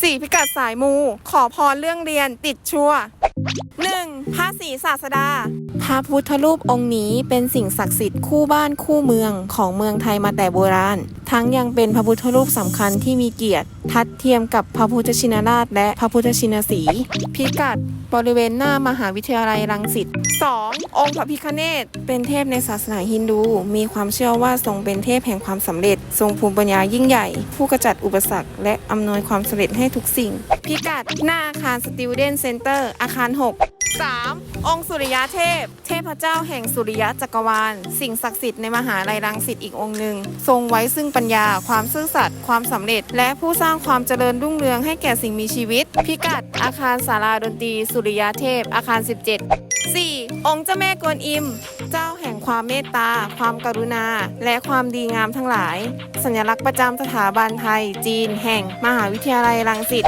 4. พิกัดสายมู ขอพรเรื่องเรียนติดชัวร์ 1. พระศรีศาสดา พระพุทธรูปองค์นี้เป็นสิ่งศักดิ์สิทธิ์คู่บ้านคู่เมืองของเมืองไทยมาแต่โบราณ ทั้งยังเป็นพระพุทธรูปสำคัญที่มีเกียรติ ทัดเทียมกับพระพุทธชินราชและพระพุทธชินสี พิกัดบริเวณหน้ามหาวิทยาลัยรังสิต 2. องค์พระพิฆเนศเป็นเทพในศาสนาฮินดู มีความเชื่อว่าทรงเป็นเทพแห่งความสำเร็จ ทรงภูมิปัญญายิ่งใหญ่ ผู้กระจัดอุปสรรค และอำนวยความสำเร็จให้ทุกสิ่ง พิกัดหน้าอาคารสติวเดนเซ็นเตอร์อาคาร 6 3. องค์สุริยะเทพ เทพเจ้าแห่งสุริยะจักรวาล สิ่งศักดิ์สิทธิ์ในมหาลัยรังสิตอีกองค์หนึ่ง ทรงไว้ซึ่งปัญญา ความซื่อสัตย์ ความสำเร็จ และผู้สร้างความเจริญรุ่งเรืองให้แก่สิ่งมีชีวิต พิกัด อาคารศาลาดนตรีสุริยะเทพ อาคาร 17 4. องค์เจ้าแม่กวนอิม เจ้าแห่งความเมตตา ความกรุณา และความดีงามทั้งหลาย สัญลักษณ์ประจำสถาบันไทย จีน แห่งมหาวิทยาลัยรังสิต